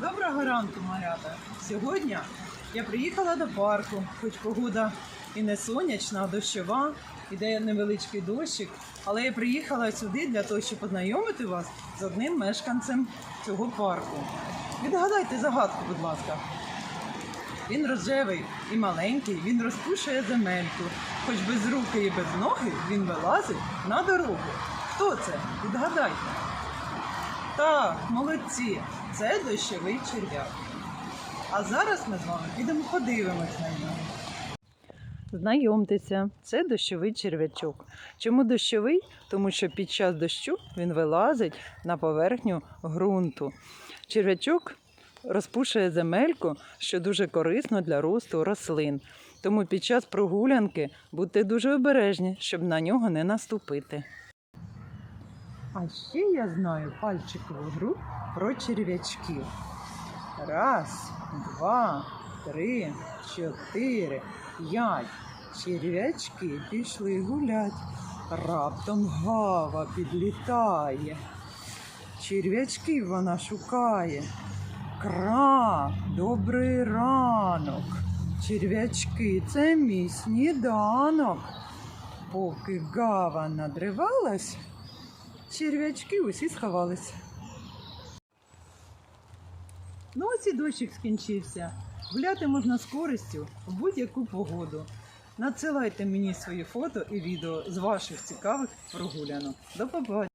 Доброго ранку, малята! Сьогодні я приїхала до парку, хоч погода і не сонячна, а дощова, іде невеличкий дощик, але я приїхала сюди для того, щоб познайомити вас з одним мешканцем цього парку. Відгадайте загадку, будь ласка. Він рожевий і маленький, він розпушує земельку. Хоч без руки і без ноги він вилазить на дорогу. Хто це? Відгадайте. Так, молодці, це дощовий черв'як. А зараз ми з вами підемо подивимось на нього. Знайомтеся, це дощовий черв'ячок. Чому дощовий? Тому що під час дощу він вилазить на поверхню ґрунту. Черв'ячок розпушує земельку, що дуже корисно для росту рослин. Тому під час прогулянки будьте дуже обережні, щоб на нього не наступити. А ще я знаю пальчикову гру про черв'ячків. Раз, два, три, чотири, п'ять. Черв'ячки пішли гулять. Раптом гава підлітає. Черв'ячків вона шукає. Кра, добрий ранок. Черв'ячки, це мій сніданок. Поки гава надривалась, черв'ячки усі сховались. Ну ось і дощик скінчився. Гуляти можна з користю в будь-яку погоду. Надсилайте мені свої фото і відео з ваших цікавих прогулянок. До побачення!